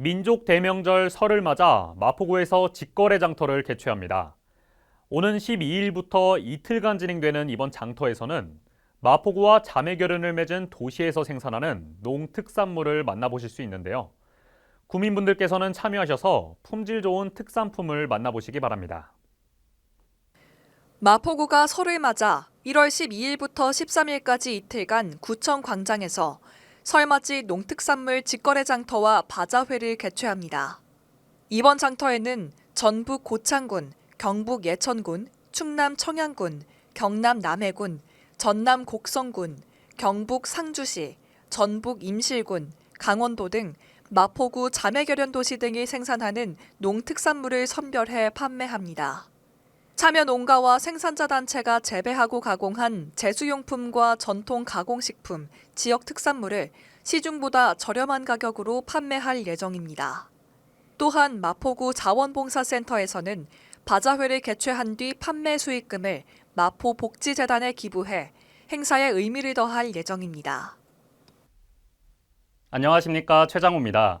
민족 대명절 설을 맞아 마포구에서 직거래 장터를 개최합니다. 오는 12일부터 이틀간 진행되는 이번 장터에서는 마포구와 자매결연을 맺은 도시에서 생산하는 농특산물을 만나보실 수 있는데요. 구민분들께서는 참여하셔서 품질 좋은 특산품을 만나보시기 바랍니다. 마포구가 설을 맞아 1월 12일부터 13일까지 이틀간 구청 광장에서 설맞이 농특산물 직거래 장터와 바자회를 개최합니다. 이번 장터에는 전북 고창군, 경북 예천군, 충남 청양군, 경남 남해군, 전남 곡성군, 경북 상주시, 전북 임실군, 강원도 등 마포구 자매결연 도시 등이 생산하는 농특산물을 선별해 판매합니다. 참여 농가와 생산자 단체가 재배하고 가공한 제수용품과 전통 가공식품, 지역 특산물을 시중보다 저렴한 가격으로 판매할 예정입니다. 또한 마포구 자원봉사센터에서는 바자회를 개최한 뒤 판매 수익금을 마포 복지재단에 기부해 행사에 의미를 더할 예정입니다. 안녕하십니까 최장우입니다.